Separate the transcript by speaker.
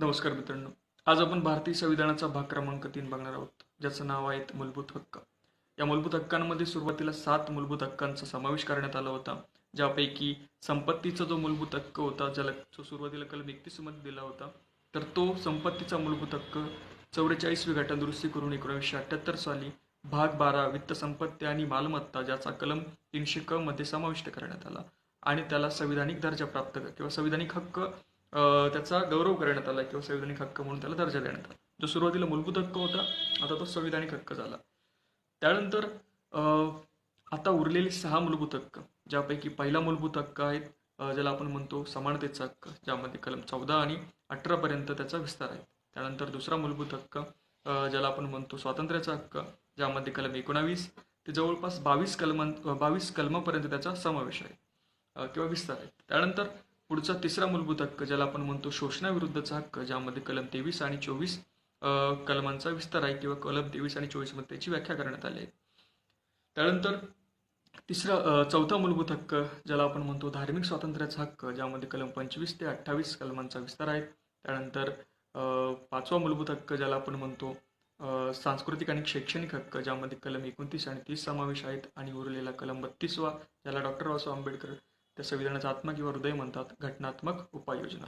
Speaker 1: नमस्कार मित्रांनो. आज आपण भारतीय संविधानाचा भाग क्रमांक तीन बघणार आहोत ज्याचं नाव आहे मूलभूत हक्क. या मूलभूत हक्कांमध्ये सुरुवातीला सात मूलभूत हक्कांचा समावेश करण्यात आला होता ज्यापैकी संपत्तीचा जो मूलभूत हक्क होता ज्याला जो सुरुवातीला कलम एकतीसमध्ये दिला होता तर तो संपत्तीचा मूलभूत हक्क चौवेचाळीसवी घटनादुरुस्ती करून एकोणीसशे अठ्ठ्याहत्तर साली भाग बारा वित्त संपत्ती आणि मालमत्ता ज्याचा कलम तीनशे क मध्ये समाविष्ट करण्यात आला आणि त्याला संविधानिक दर्जा प्राप्त किंवा संविधानिक हक्क त्याचा गौरव करण्यात आला किंवा संविधानिक हक्क म्हणून त्याला दर्जा देण्यात आला. जो सुरुवातीला मूलभूत हक्क होता आता तो संविधानिक हक्क झाला. त्यानंतर आता उरलेले सहा मूलभूत हक्क ज्यापैकी पहिला मूलभूत हक्क आहे ज्याला आपण म्हणतो समानतेचा हक्क ज्यामध्ये कलम चौदा आणि अठरापर्यंत त्याचा विस्तार आहे. त्यानंतर दुसरा मूलभूत हक्क ज्याला आपण म्हणतो स्वातंत्र्याचा हक्क ज्यामध्ये कलम एकोणावीस ते जवळपास बावीस कलमां बावीस कलमापर्यंत त्याचा समावेश आहे किंवा विस्तार आहे. त्यानंतर पुढचा तिसरा मूलभूत हक्क ज्याला आपण म्हणतो शोषणाविरुद्धचा हक्क ज्यामध्ये कलम तेवीस आणि चोवीस कलमांचा विस्तार आहे किंवा कलम तेवीस आणि चोवीसमध्ये त्याची व्याख्या करण्यात आली आहे. त्यानंतर तिसरा चौथा मूलभूत हक्क ज्याला आपण म्हणतो धार्मिक स्वातंत्र्याचा हक्क ज्यामध्ये कलम पंचवीस ते अठ्ठावीस कलमांचा विस्तार आहे. त्यानंतर पाचवा मूलभूत हक्क ज्याला आपण म्हणतो सांस्कृतिक आणि शैक्षणिक हक्क ज्यामध्ये कलम एकोणतीस आणि तीस समावेश आहेत. आणि उरलेला कलम बत्तीसवा ज्याला डॉक्टर बाबासाहेब आंबेडकर त्या संविधानाचा आत्मा किंवा हृदय म्हणतात घटनात्मक उपाययोजना.